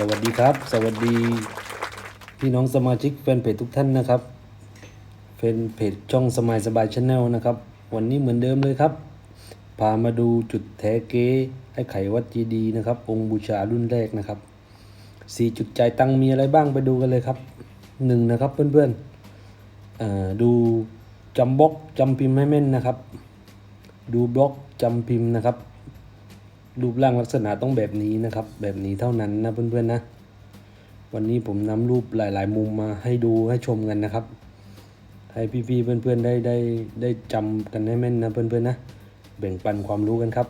สวัสดีครับ สวัสดี พี่น้องสมาชิกแฟนเพจทุกท่านนะครับแฟนเพจช่องสมายสบายชาแนลนะครับ วันนี้เหมือนเดิมเลยครับ พามาดูจุดแท้เก๊ไอ้ไขวัดจีดีนะครับ องค์บูชารุ่นแรกนะครับสี่จุดใจตังมีอะไรบ้างไปดูกันเลยครับหนึ่งนะครับเพื่อนๆดูจำบล็อกจำพิมพ์ให้แม่นนะครับ ดูบล็อกจำพิมพ์นะครับ รูปร่างลักษณะต้องแบบนี้นะครับ แบบนี้เท่านั้นนะเพื่อนๆนะ วันนี้ผมนำรูปหลายๆ มุมมาให้ดูให้ชมกันนะครับ ให้พี่ๆเพื่อนๆได้ได้ได้จำกันให้แม่นนะเพื่อนๆนะแบ่งปันความรู้กันครับ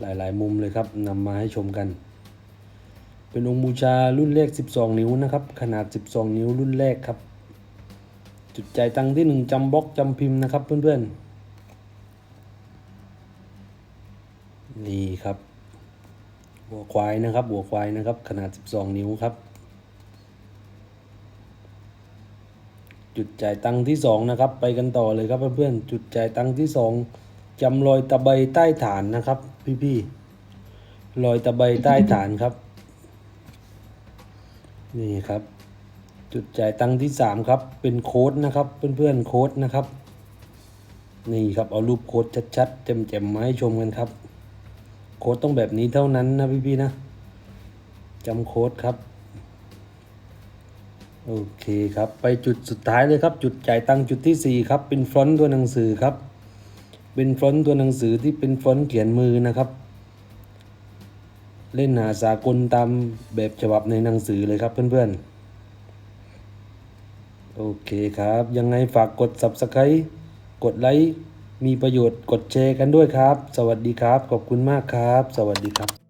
หลายๆ มุมเลยครับนำมาให้ชมกัน เป็นองค์บูชารุ่นแรก12 นิ้วนะครับ ขนาด 12 นิ้วรุ่นแรกครับ จุดใจตังที่หนึ่งจำบล็อกจำพิมพ์นะครับเพื่อนๆ นี่ครับหัวควายนะครับหัวควายนะครับ ขนาด 12 นิ้วครับ จุดจ่ายตังที่สองนะครับ ไปกันต่อเลยครับเพื่อนๆจุดจ่ายตังที่สองจำรอยตะไบใต้ฐานนะครับ พี่ๆรอยตะไบใต้ฐานครับ นี่ครับ จุดจ่ายตังที่สามครับ เป็นโค้ดนะครับเพื่อนๆโค้ดนะครับ นี่ครับเอารูปโค้ดชัดๆแจ่มๆมาให้ชมกันครับ โค้ดต้องแบบนี้เท่านั้นนะพี่ๆนะจำโค้ดครับ โอเคครับไปจุดสุดท้ายเลยครับ จุดจ่ายตังจุดที่สี่ครับ เป็นฟอนต์ตัวหนังสือครับ เป็นฟอนต์ตัวหนังสือที่เป็นฟอนต์เขียนมือนะครับ เล่นหาสากลตามแบบฉบับในหนังสือเลยครับเพื่อนๆโอเคครับ ยังไงฝากกด subscribe กดไลค์ มีประโยชน์กดแชร์กันด้วยครับ สวัสดีครับ ขอบคุณมากครับ สวัสดีครับ